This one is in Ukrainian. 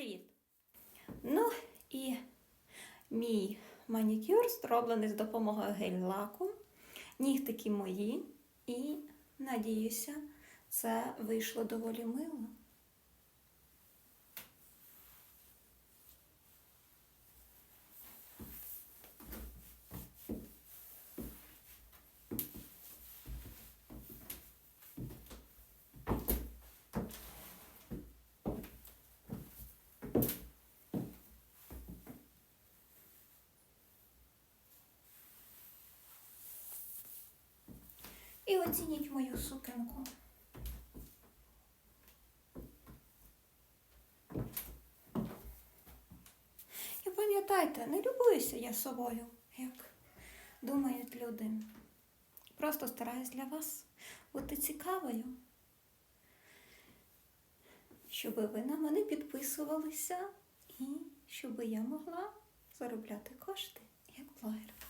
Привіт! Ну і мій манікюр зроблений з допомогою гель-лаку. Нігтики мої. І, надіюся, це вийшло доволі мило. І оцініть мою сукенку. І пам'ятайте, не любуюся я собою, як думають люди. Просто стараюсь для вас бути цікавою, щоб ви на мене підписувалися і щоб я могла заробляти кошти, як блогер.